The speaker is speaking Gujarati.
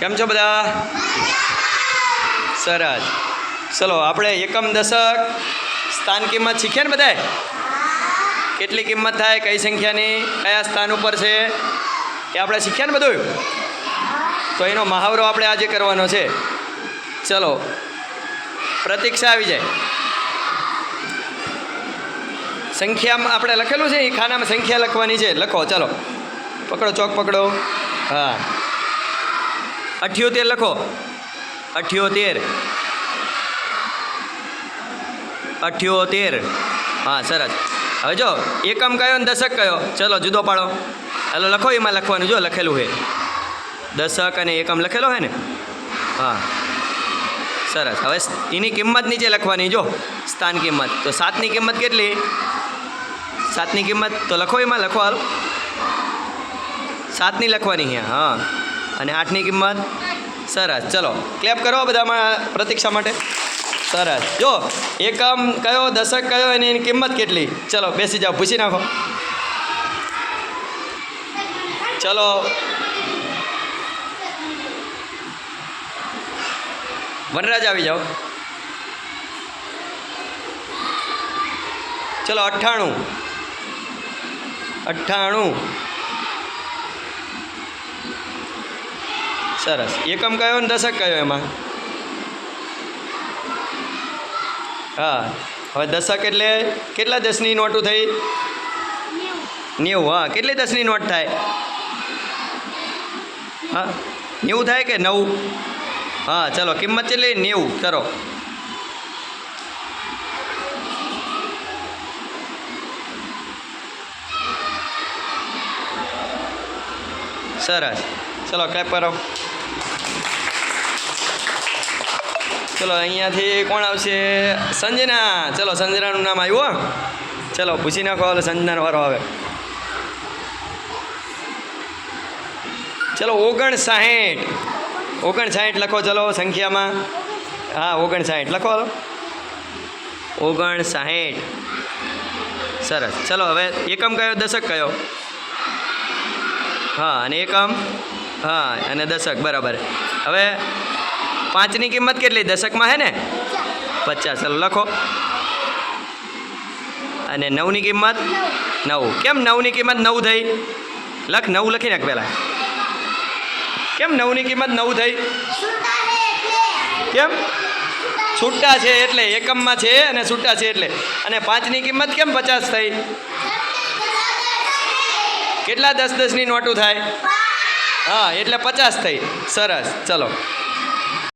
કેમ છો બધા? સરસ. ચલો, આપણે એકમ દશક સ્થાન કિંમત શીખ્યા ને બધાય કેટલી કિંમત થાય, કઈ સંખ્યાની, કયા સ્થાન ઉપર છે, એ આપણે શીખ્યા ને બધું? તો એનો મહાવરો આપણે આજે કરવાનો છે. ચલો, પ્રતીક્ષા આવી જાય. સંખ્યામાં આપણે લખેલું છે, એ ખાનામાં સંખ્યા લખવાની છે. લખો, ચાલો. પકડો, ચોક પકડો. હા. અઠ્યોતેર લખો. અઠ્યોતેર. અઠ્યોતેર. હા, સરસ. હવે જો, એકમ કયો ને દશક કયો? ચલો, જુદો પાડો. હાલો, લખો એમાં લખવાનું. જો, લખેલું છે. દશક અને એકમ લખેલો છે ને? હા. સરસ. હવે એની કિંમત નીચે લખવાની, જો. સ્થાન કિંમત. તો સાતની કિંમત કેટલી? સાતની કિંમત તો લખો એમાં, લખો હાલ. સાતની લખવાની છે હા. અને આઠની કિંમત સરસ. ચલો ક્લેપ કરો બધામાં પ્રતીક્ષા માટે. સરસ. જો, એકમ કયો, દશક કયો અને એની કિંમત કેટલી? ચલો, બેસી જાઓ, પૂછી નાખો. ચલો. વનરાજ આવી જાઓ. ચલો, અઠ્ઠાણું. અઠ્ઠાણું. સરસ. એકમ કયો ને દશક કયો એમાં? હા, હવે દશક એટલે કેટલા દસની નોટું થઈ? નેવું. હા, કેટલી દસની નોટ થાય? હા, નેવું થાય કે નવું? હા, ચલો, કિંમત કેટલી નેવું. કરો સરસ. ચલો ક્લેપ કરો. ચલો, અહીંયાથી કોણ આવશે? સંજના. ચલો સંજનાનું નામ આવ્યું ચલો, પૂછી નાખો હવે સંજનાનો વારો આવે. ચલો ઓગણ ઓગણસાઠ ઓગણ સાહીઠ લખો, ચલો, સંખ્યામાં. હા ઓગણ સાહીઠ લખો, હાલો. ઓગણ સાહીઠ સરસ. ચલો, હવે એકમ કયો, દશક કયો? હા, અને એકમ? હા, અને દશક. બરાબર. હવે પાંચની કિંમત કેટલી? દશકમાં હે ને? પચાસ. ચાલો લખો. અને નવની કિંમત નવ. કેમ નવની કિંમત નવ થઈ? લખ, નવ લખી નાખ પહેલાં. કેમ નવની કિંમત નવ થઈ? કેમ? છૂટા છે એટલે એકમમાં છે અને છૂટા છે એટલે. અને પાંચની કિંમત કેમ પચાસ થઈ? કેટલા દસ દસની નોટું થાય? હા, એટલે પચાસ થઈ. સરસ. ચલો.